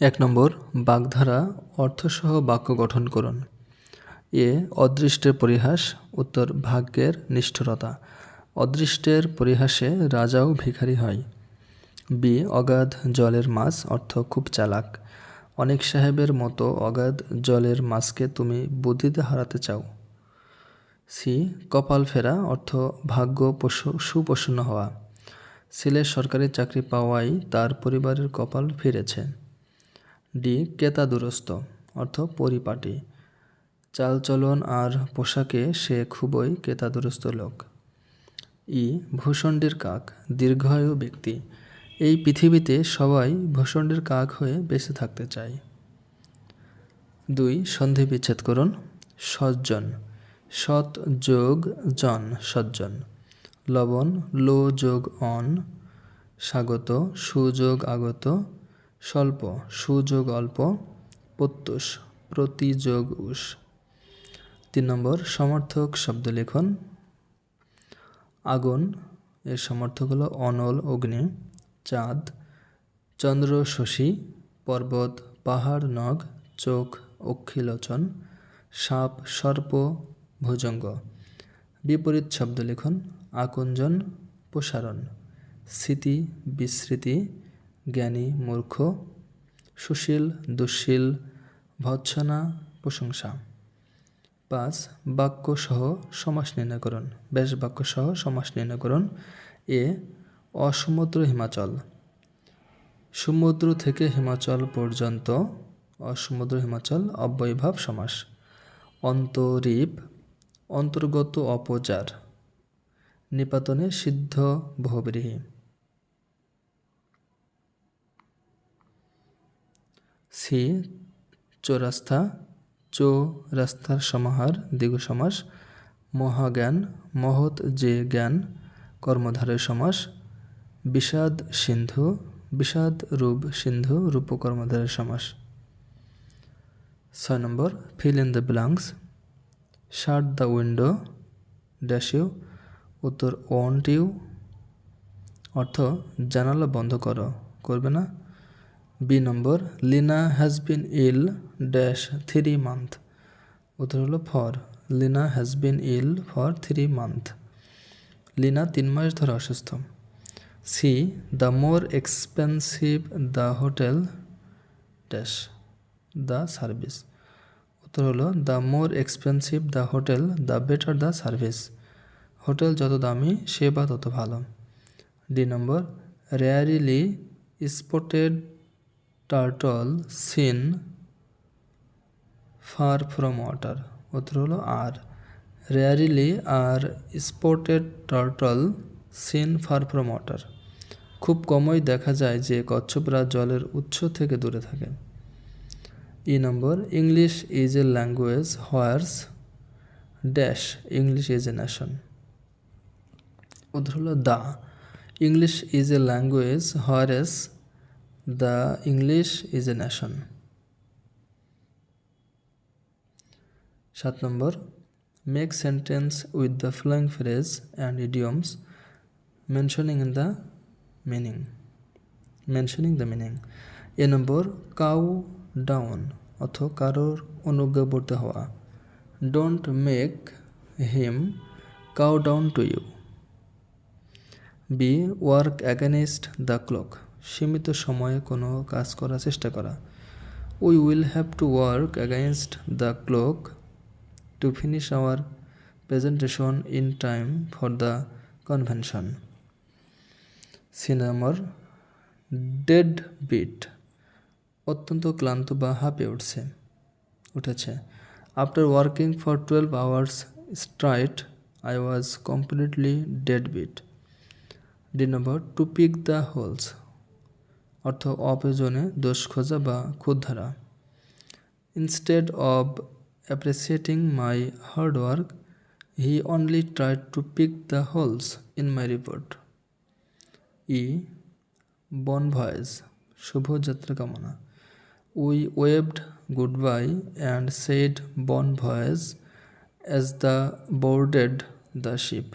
এক নম্বর, বাগধারা, অর্থসহ বাক্য গঠন করুন। এ, অদৃষ্টের পরিহাস, উত্তর, ভাগ্যের নিষ্ঠুরতা। অদৃষ্টের পরিহাসে রাজাও ভিখারি হয়। বি, অগাধ জলের মাছ, অর্থ খুব চালাক। অনেক সাহেবের মতো অগাধ জলের মাছকে তুমি বুদ্ধিতে হারাতে চাও। সি, কপাল ফেরা, অর্থ ভাগ্য সুপ্রসন্ন হওয়া। ছেলের সরকারি চাকরি পাওয়াই তার পরিবারের কপাল ফিরেছে। ডি কেতা দুরস্ত অর্থ পরিপাটি। চালচলন আর পোশাকে সে খুবই কেতাদুরস্ত লোক। ই ভূষণ্ডের কাক, দীর্ঘায়ু ব্যক্তি। এই পৃথিবীতে সবাই ভূষণ্ডের কাক হয়ে বেঁচে থাকতে চায়। দুই সন্ধি বিচ্ছেদ করুন। সজ্জন। সৎ যোগ জন সজ্জন। লবণ, লো যোগ অন, স্বাগত, সুযোগ আগত স্বল্প, সুযোগ অল্প, প্রত্যুষ প্রতিযোগ উষ তিন নম্বর, সমর্থক শব্দ লিখন। আগুন, এর সমর্থক হলো অনল, অগ্নি। চাঁদ, চন্দ্র, শশী, পর্বত, পাহাড়, নগ, চোখ, অক্ষিলোচন, সাপ, সর্প, ভুজঙ্গ। বিপরীত শব্দ লিখন, আকুঞ্জন, প্রসারণ। স্মৃতি, বিস্মৃতি। জ্ঞানী, মূর্খ, সুশীল, দুঃশীল, ভৎসনা, প্রশংসা। পাঁচ বাক্য সহ সমাস নির্ণয় করুন বেশ বাক্য সহ সমাস নির্ণয় করুন এ, অসমুদ্র হিমাচল। সমুদ্র থেকে হিমাচল পর্যন্ত অসমুদ্র হিমাচল অব্যয়ভাব সমাস। অন্তরীপ, অন্তর্গত অপচার। নিপাতনে সিদ্ধ বহুব্রীহী। সি চৌরাস্তা চো রাস্তার সমাহার, দীর্ঘ সমাস, মহাজ্ঞান, মহৎ যে জ্ঞান কর্মধারের সমাস, বিষাদ সিন্ধু, বিষাদ রূপ সিন্ধু, রূপ সমাস। ছয় number fill in the blanks shut the window dash you উত্তর ওয়ান্ট ইউ অর্থ জানালা বন্ধ করো, করবে না। B number, Lina has been ill dash three month উত্তর হলো for, Lina has been ill for three month Lina তিন মাস ধরে অসুস্থ। C the more expensive the hotel dash the service উত্তর হলো the more expensive the hotel the better the service hotel যত দামি, সেবা তত ভালো। D number rarely spotted turtle seen far from water উত্তর হলো আর rarely are spotted turtle seen far from water খুব কমই দেখা যায় যে কচ্ছপরা জলের উৎস থেকে দূরে থাকে। E number English is a language whereas dash English is a nation উত্তর হলো দা। English is a language whereas the English is a nation সাত number make sentence with the following phrase and idioms mentioning in the meaning mentioning the meaning A number cow down অথ কারোর অনুজ্ঞাবর্তী হওয়া। Don't make him cow down to you be work against the clock সীমিত সময়ে কোনো কাজ করার চেষ্টা করা। We will have to work against the clock to finish our presentation in time for the convention সিনেমার ডেড বিট অত্যন্ত ক্লান্ত বা হাঁপে উঠছে, উঠেছে। After working for twelve hours straight I was completely dead beat D number to pick the holes অর্থ অপ্রয়োজনে দোষ খোঁজা বা খুদ ধরা instead of appreciating my hard work he only tried to pick the holes in my report E bon voyage শুভযাত্রা কামনা। We waved goodbye and said bon voyage as the boarded the ship